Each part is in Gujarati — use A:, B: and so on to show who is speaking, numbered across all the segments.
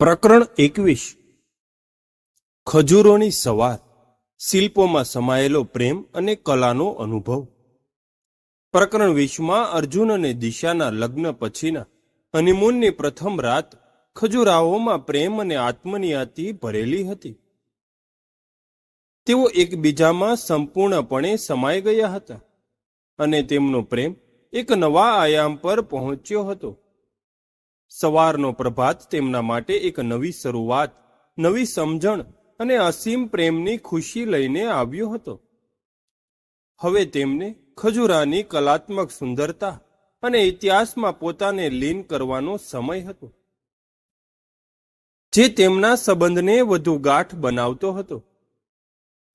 A: પ્રકરણ એકવીસ. ખજૂરોની સવાર, શિલ્પોમાં સમાયેલો પ્રેમ અને કલાનો અનુભવ. પ્રકરણ વીસમાં અર્જુન અને દિશાના લગ્ન પછીના હનીમૂનની પ્રથમ રાત ખજુરાઓમાં પ્રેમ અને આત્મનિયાતિ ભરેલી હતી. તેઓ એકબીજામાં સંપૂર્ણપણે સમાઈ ગયા હતા અને તેમનો પ્રેમ એક નવા આયામ પર પહોંચ્યો હતો. સવારનો પ્રભાત તેમના માટે એક નવી શરૂઆત, નવી સમજણ અને અસીમ પ્રેમની ખુશી લઈને આવ્યો હતો. હવે તેમને ખજુરાની કલાત્મક સુંદરતા અને ઇતિહાસમાં પોતાને લીન કરવાનો સમય હતો, જે તેમના સંબંધને વધુ ગાંઠ બનાવતો હતો.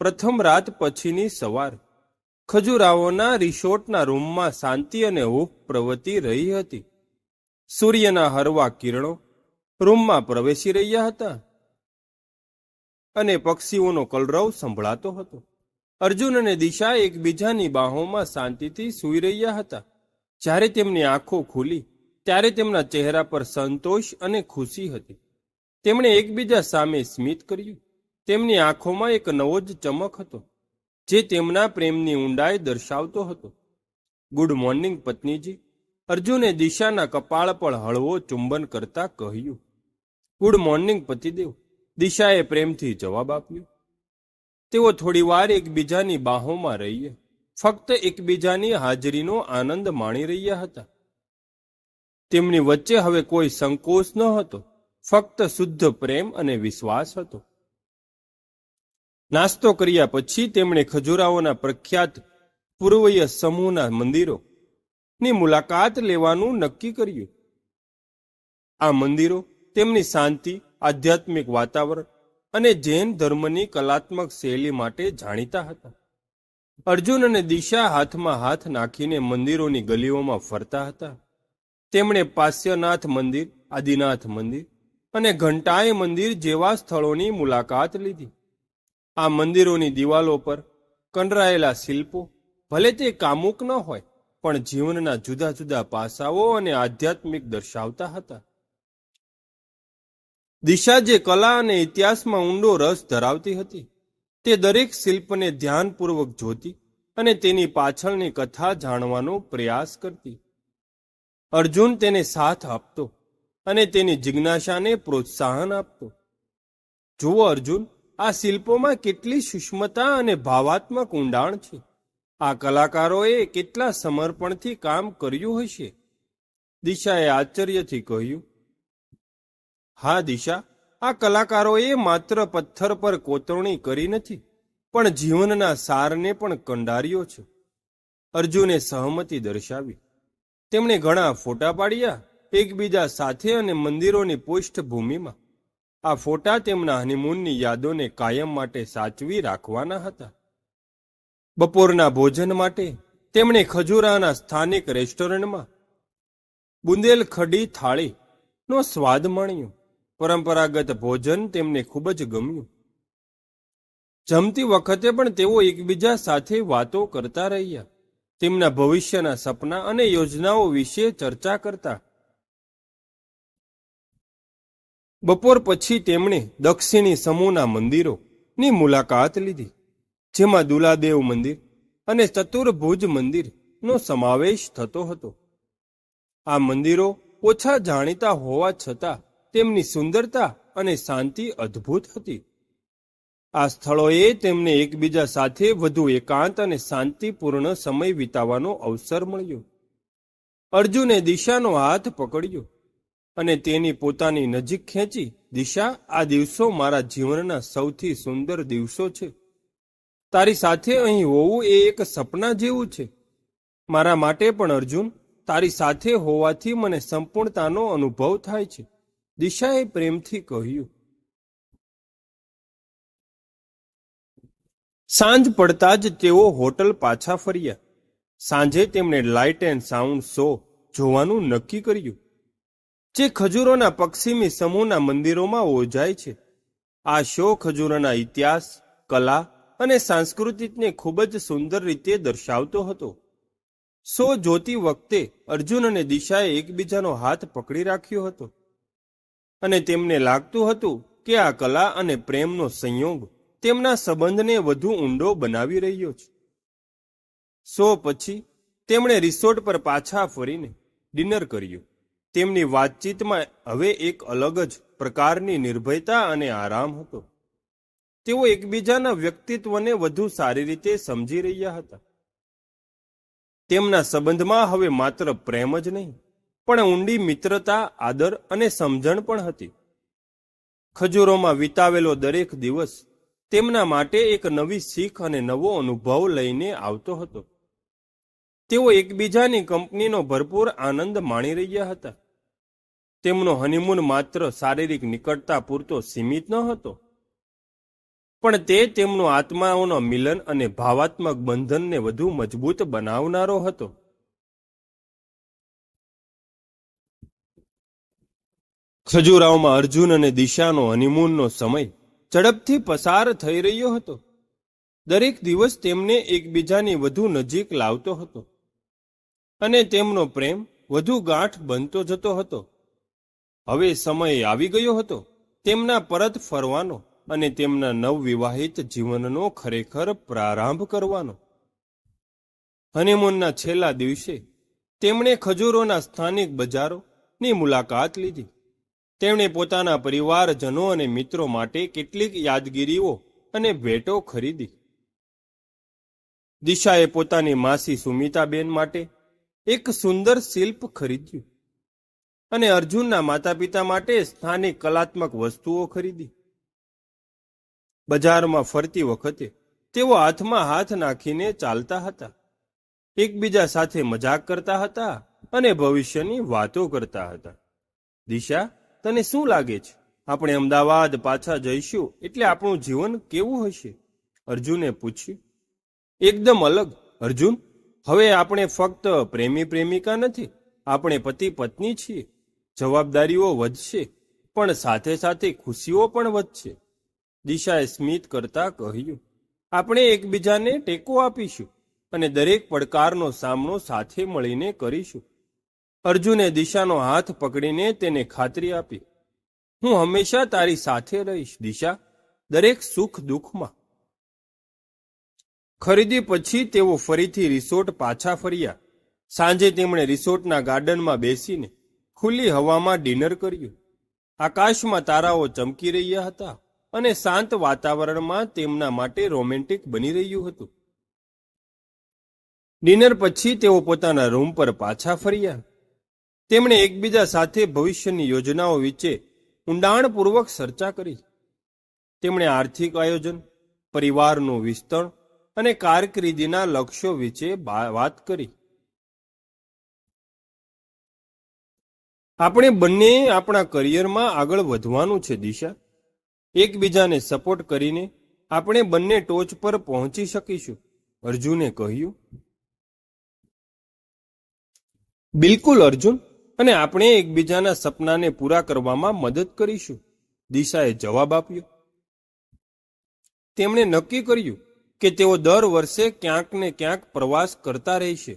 A: પ્રથમ રાત પછીની સવાર, ખજુરાઓના રિસોર્ટના રૂમમાં શાંતિ અને હૂફ પ્રવૃત્તિ રહી હતી. સૂર્યના હરવા કિરણો રૂમમાં પ્રવેશી રહ્યા હતા અને પક્ષીઓનો કલરવ સંભળાતો હતો. અર્જુન અને દિશા એકબીજાની બાહોમાં શાંતિથી સૂઈ રહ્યા હતા. જ્યારે તેમની આંખો ખુલી, ત્યારે તેમના ચહેરા પર સંતોષ અને ખુશી હતી. તેમણે એકબીજા સામે સ્મિત કર્યું. તેમની આંખોમાં એક નવો જ ચમક હતો, જે તેમના પ્રેમની ઊંડાઈ દર્શાવતો હતો. ગુડ મોર્નિંગ, પત્નીજી. અર્જુને દિશાના કપાળ પર હળવો ચુંબન કરતા કહ્યું ગુડ મોર્નિંગ પતિદેવ. દિશાએ પ્રેમથી જવાબ આપ્યો, તેઓ થોડીવાર એકબીજાની બાહોમાં રહીએ. ફક્ત એકબીજાની હાજરીનો આનંદ માણી રહ્યા હતા. તેમની વચ્ચે હવે કોઈ સંકોચ ન હતો. ફક્ત શુદ્ધ પ્રેમ અને વિશ્વાસ હતો. નાસ્તો કર્યા પછી તેમણે ખજુરાઓના પ્રખ્યાત પૂર્વીય સમૂહના મંદિરો ની મુલાકાત લેવાનું નક્કી કર્યું. આ મંદિરો તેમની શાંતિ, આધ્યાત્મિક વાતાવરણ અને જૈન ધર્મની કલાત્મક શૈલી માટે જાણીતા હતા. અર્જુન અને દિશા હાથમાં હાથ નાખીને મંદિરોની ગલીઓમાં ફરતા હતા. તેમણે પાસ્યનાથ મંદિર, આદિનાથ મંદિર અને ઘંટાય મંદિર જેવા સ્થળોની મુલાકાત લીધી. આ મંદિરોની દિવાલો પર કંડરાયેલા શિલ્પો, ભલે તે કામુક ન હોય પણ જીવનના જુદા જુદા પાસાઓ અને આધ્યાત્મિક દર્શાવતા હતા. દિશા જે કલા અને ઇતિહાસમાં ઊંડો રસ ધરાવતી હતી, તે દરેક શિલ્પને ધ્યાનપૂર્વક જોતી અને તેની પાછળની કથા જાણવાનો પ્રયાસ કરતી. અર્જુન તેને સાથ આપતો અને તેની જિજ્ઞાસાને પ્રોત્સાહન આપતો. જુઓ અર્જુન, આ શિલ્પોમાં કેટલી સુષ્મતા અને ભાવાત્મક ઊંડાણ છે. આ કલાકારોએ કેટલા સમર્પણથી કામ કર્યું હશે દિશાએ આશ્ચર્યથી કહ્યું, હા, દિશા, આ કલાકારોએ માત્ર પથ્થર પર કોતરણી કરી નથી, પણ જીવનના સારને પણ કંડાર્યો છે. અર્જુને સહમતિ દર્શાવી. તેમણે ઘણા ફોટા પાડ્યા એકબીજા સાથે અને મંદિરોની પૃષ્ઠભૂમિમાં. આ ફોટા તેમના હનીમૂનની યાદોને કાયમ માટે સાચવી રાખવાના હતા. બપોરના ભોજન માટે તેમણે ખજૂરાના સ્થાનિક રેસ્ટોરન્ટમાં બુંદેલખડી થાળીનો સ્વાદ માણ્યો. પરંપરાગત ભોજન તેમને ખૂબ જ ગમ્યું. જમતી વખતે પણ તેઓ એકબીજા સાથે વાતો કરતા રહ્યા. તેમના ભવિષ્યના સપના અને યોજનાઓ વિશે ચર્ચા કરતા. બપોર પછી તેમણે દક્ષિણી સમૂહના મંદિરોની મુલાકાત લીધી. જેમાં દુલાદેવ મંદિર અને ચતુર્ભુજ મંદિરનો સમાવેશ થતો હતો. આ મંદિરો ઓછા જાણીતા હોવા છતાં તેમની સુંદરતા અને શાંતિ અદ્ભુત હતી. આ સ્થળોએ તેમને એકબીજા સાથે વધુ એકાંત અને શાંતિપૂર્ણ સમય વિતાવવાનો અવસર મળ્યો. અર્જુને દિશાનો હાથ પકડ્યો અને તેની પોતાની નજીક ખેંચી, દિશા, આ દિવસો મારા જીવનના સૌથી સુંદર દિવસો છે. તારી સાથે અહીં હોવું એ એક સપના જેવું છે. મારા માટે પણ, અર્જુન, તારી સાથે હોવાથી મને સંપૂર્ણતાનો અનુભવ થાય છે. દિશાએ પ્રેમથી કહ્યું. સાંજ પડતા જ તેઓ હોટલ પાછા ફર્યા. સાંજે તેમણે લાઇટ એન્ડ સાઉન્ડ શો જોવાનું નક્કી કર્યું. જે ખજૂરોના પશ્ચિમી સમૂહના મંદિરોમાં ઓજાય છે. આ શો ખજૂરોના ઇતિહાસ, કલા અને સાંસ્કૃતિકને ખૂબ જ સુંદર રીતે દર્શાવતો હતો. શો જોતી વખતે અર્જુન અને દિશાએ એકબીજાનો હાથ પકડી રાખ્યો હતો. અને તેમને લાગતું હતું કે આ કલા અને પ્રેમનો સંયોગ તેમના સંબંધને વધુ ઊંડો બનાવી રહ્યો છે. સો પછી તેમણે રિસોર્ટ પર પાછા ફરીને ડિનર કર્યું. તેમની વાતચીતમાં હવે એક અલગ જ પ્રકારની નિર્ભયતા અને આરામ હતો. તેઓ એકબીજાના વ્યક્તિત્વને વધુ સારી રીતે સમજી રહ્યા હતા. તેમના સંબંધમાં હવે માત્ર પ્રેમ જ નહીં, પણ ઊંડી મિત્રતા, આદર અને સમજણ પણ હતી. ખજૂરોમાં વિતાવેલો દરેક દિવસ તેમના માટે એક નવી શીખ અને નવો અનુભવ લઈને આવતો હતો. તેઓ એકબીજાની કંપનીનો ભરપૂર આનંદ માણી રહ્યા હતા. તેમનો હનીમૂન માત્ર શારીરિક નિકટતા પૂરતો સીમિત ન હતો. પણ તે તેમનો આત્માઓનો મિલન અને ભાવાત્મક બંધનને વધુ મજબૂત બનાવનારો હતો. ખજુરાવમાં અર્જુન અને દિશાનો હનીમૂનનો સમય ઝડપથી પસાર થઈ રહ્યો હતો. દરેક દિવસ તેમને એકબીજાની વધુ નજીક લાવતો હતો અને તેમનો પ્રેમ વધુ ગાંઠ બનતો જતો હતો. હવે સમય આવી ગયો હતો. તેમના પરત ફરવાનો અને તેમના નવવિવાહિત જીવનનો ખરેખર પ્રારંભ કરવાનો. હનીમૂનના છેલ્લા દિવસે તેમણે ખજૂરોના સ્થાનિક બજારોની મુલાકાત લીધી. તેમણે પોતાના પરિવારજનો અને મિત્રો માટે કેટલીક યાદગીરીઓ અને ભેટો ખરીદી. દિશાએ પોતાની માસી સુમિતાબેન માટે એક સુંદર શિલ્પ ખરીદ્યું અને અર્જુનના માતા પિતા માટે સ્થાનિક કલાત્મક વસ્તુઓ ખરીદી. બજારમાં ફરતી વખતે તેઓ હાથમાં હાથ નાખીને ચાલતા હતા. એકબીજા સાથે મજાક કરતા હતા અને ભવિષ્યની વાતો કરતા હતા. દિશા, તને શું લાગે છે? આપણે અમદાવાદ પાછા જઈશું એટલે આપણું જીવન કેવું હશે? અર્જુને પૂછ્યું. એકદમ અલગ, અર્જુન. હવે આપણે ફક્ત પ્રેમી પ્રેમિકા નથી, આપણે પતિ પત્ની છીએ. જવાબદારીઓ વધશે, પણ સાથે સાથે ખુશીઓ પણ વધશે. દિશાએ સ્મિત કરતા કહ્યું, આપણે એકબીજાને ટેકો આપીશું અને દરેક પડકારનો સામનો સાથે મળીને કરીશું. અર્જુને દિશાનો હાથ પકડીને તેને ખાતરી આપી, હું હંમેશા તારી સાથે રહીશ, દિશા, દરેક સુખ દુઃખમાં. ખરીદી પછી તેઓ ફરીથી રિસોર્ટ પાછા ફર્યા. સાંજે તેમણે રિસોર્ટના ગાર્ડનમાં બેસીને ખુલ્લી હવામાં ડિનર કર્યું. આકાશમાં તારાઓ ચમકી રહ્યા હતા. અને શાંત વાતાવરણમાં તેમના માટે રોમેન્ટિક બની રહ્યું હતું. ડિનર પછી તેઓ પોતાના રૂમ પર પાછા ફર્યા. તેમણે એકબીજા સાથે ભવિષ્યની યોજનાઓ વિશે ઊંડાણપૂર્વક ચર્ચા કરી. તેમણે આર્થિક આયોજન, પરિવારનું વિસ્તરણ અને કારકિર્દીના લક્ષ્યો વિશે વાત કરી. આપણે બંને આપણા કરિયરમાં આગળ વધવાનું છે, દિશા. એકબીજાને સપોર્ટ કરીને આપણે બંને ટોચ પર પહોંચી શકીશું. અર્જુને કહ્યું, બિલકુલ અર્જુન, અને આપણે એકબીજાના સપનાને પૂરા કરવામાં મદદ કરીશું. દિશાએ જવાબ આપ્યો. તેમણે નક્કી કર્યું કે તેઓ દર વર્ષે ક્યાંક ને ક્યાંક પ્રવાસ કરતા રહેશે,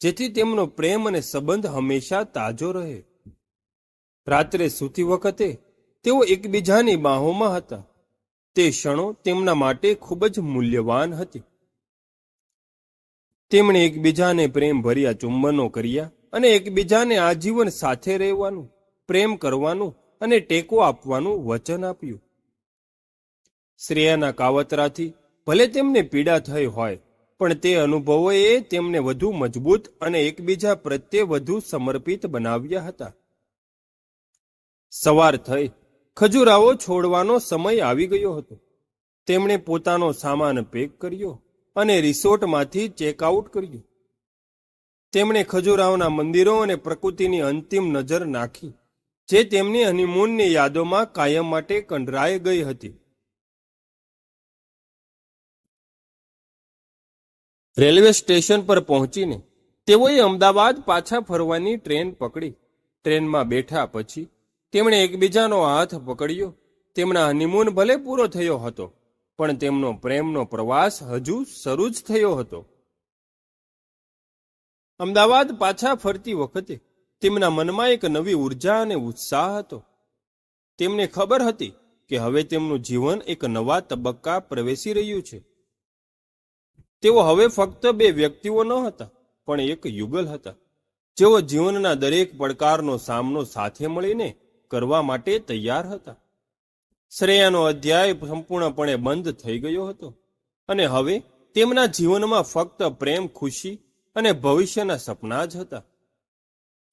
A: જેથી તેમનો પ્રેમ અને સંબંધ હંમેશા તાજો રહે. રાત્રે સૂતી વખતે તેઓ એકબીજાની બાહોમાં હતા. તે ક્ષણો તેમના માટે ખૂબ જ મૂલ્યવાન હતી. તેમણે એકબીજાને પ્રેમ ભર્યા ચુંબનો કર્યા અને એકબીજાને આજીવન સાથે રહેવાનું, પ્રેમ કરવાનું અને ટેકો આપવાનું વચન આપ્યું. શ્રેયાના કાવતરાથી ભલે તેમને પીડા થઈ હોય, પણ તે અનુભવોએ તેમને વધુ મજબૂત અને એકબીજા પ્રત્યે વધુ સમર્પિત બનાવ્યા હતા. સવાર થઈ ખજૂરાઓ છોડવાનો સમય આવી ગયો હતો. તેમણે પોતાનો સામાન પેક કર્યો અને રિસોર્ટમાંથી ચેકઆઉટ કર્યું. તેમણે ખજૂરાઓના મંદિરો અને પ્રકૃતિની અંતિમ નજર નાખી, જે તેમની હનીમૂનની યાદોમાં કાયમ માટે કંડરાઈ ગઈ હતી. રેલવે સ્ટેશન પર પહોંચીને તેઓએ અમદાવાદ પાછા ફરવાની ટ્રેન પકડી. ટ્રેનમાં બેઠા પછી તેમણે એકબીજાનો હાથ પકડ્યો. તેમના હનીમૂન ભલે પૂરો થયો હતો, પણ તેમનો પ્રેમનો પ્રવાસ હજુ શરૂ જ થયો હતો. અમદાવાદ પાછા ફરતી વખતે તેમના મનમાં એક નવી ઊર્જા અને ઉત્સાહ હતો. તેમને ખબર હતી કે હવે તેમનું જીવન એક નવા તબક્કા પ્રવેશી રહ્યું છે. તેઓ હવે ફક્ત બે વ્યક્તિઓ ન હતા, પણ એક યુગલ હતા, જેઓ જીવનના દરેક પડકારનો સામનો સાથે મળીને કરવા માટે તૈયાર હતા. શ્રેયાનો અધ્યાય સંપૂર્ણપણે બંધ થઈ ગયો હતો અને હવે તેમના જીવનમાં ફક્ત પ્રેમ, ખુશી અને ભવિષ્યના સપના જ હતા.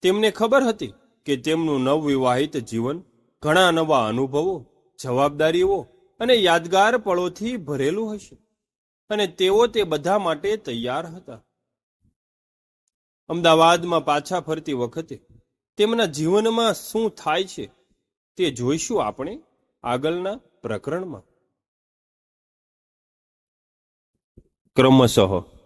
A: તેમને ખબર હતી કે તેમનું નવવિવાહિત જીવન ઘણા નવા અનુભવો, જવાબદારીઓ અને યાદગાર પળોથી ભરેલું હશે અને તેઓ તે બધા માટે તૈયાર હતા. અમદાવાદમાં પાછા ફરતી વખતે તેમના જીવનમાં શું થાય છે તે જોઈશું આપણે આગળના પ્રકરણમાં. ક્રમશઃ